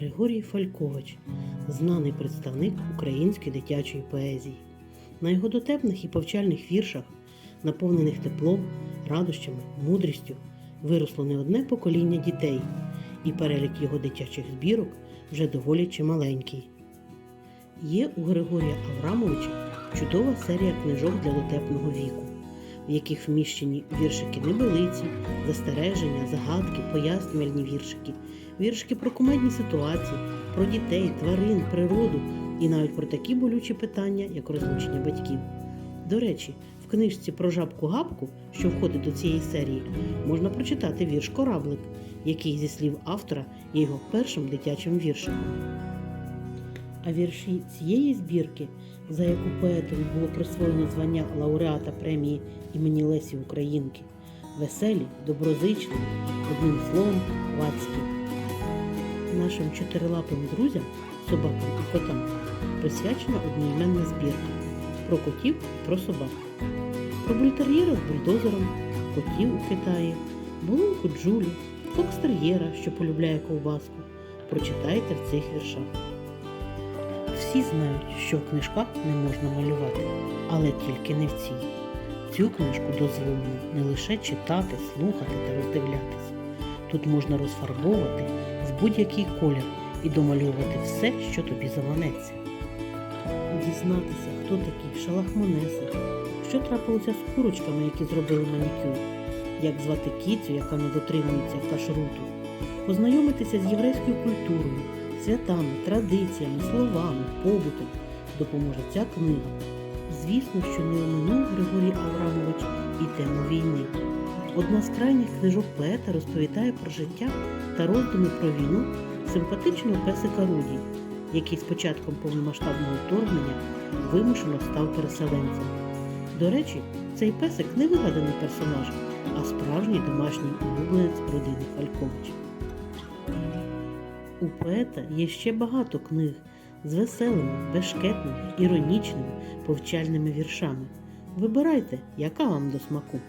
Григорій Фалькович знаний представник української дитячої поезії. На його дотепних і повчальних віршах, наповнених теплом, радощами, мудрістю, виросло не одне покоління дітей, і перелік його дитячих збірок вже доволі чималенький. Є у Григорія Аврамовича чудова серія книжок для дотепного віку, в яких вміщені віршики небелиці, застереження, загадки, пояснювальні віршики, віршики про кумедні ситуації, про дітей, тварин, природу і навіть про такі болючі питання, як розлучення батьків. До речі, в книжці про жабку габку, що входить до цієї серії, можна прочитати вірш Кораблик, який, зі слів автора, є його першим дитячим віршиком. А вірші цієї збірки, за яку поетові було присвоєно звання лауреата премії імені Лесі Українки, веселі, доброзичливі, одним словом, лацькі. Нашим чотирилапим друзям, собакам і котам, присвячена одноіменна збірка про котів про собак, про бультер'єра з бульдозером, котів у Китаї, булонку Джулі, фокстер'єра, що полюбляє ковбаску. Прочитайте в цих віршах. Всі знають, що в книжках не можна малювати, але тільки не в цій. Цю книжку дозволено не лише читати, слухати та роздивлятись. Тут можна розфарбовувати в будь-який колір і домальовувати все, що тобі заманеться. Дізнатися, хто такий шалахмонеси, що трапилося з курочками, які зробили манікюр, як звати кіцю, яка не дотримується кашруту, познайомитися з єврейською культурою, святами, традиціями, словами, побутом допоможе ця книга. Звісно, що не оминув Григорій Аврамович і тему війни. Одна з крайніх книжок поета розповідає про життя та роздуми про війну симпатичного песика Руді, який з початком повномасштабного вторгнення вимушено став переселенцем. До речі, цей песик не вигаданий персонаж, а справжній домашній улюбленець родини Фальковича. У поета є ще багато книг з веселими, бешкетними, іронічними, повчальними віршами. Вибирайте, яка вам до смаку.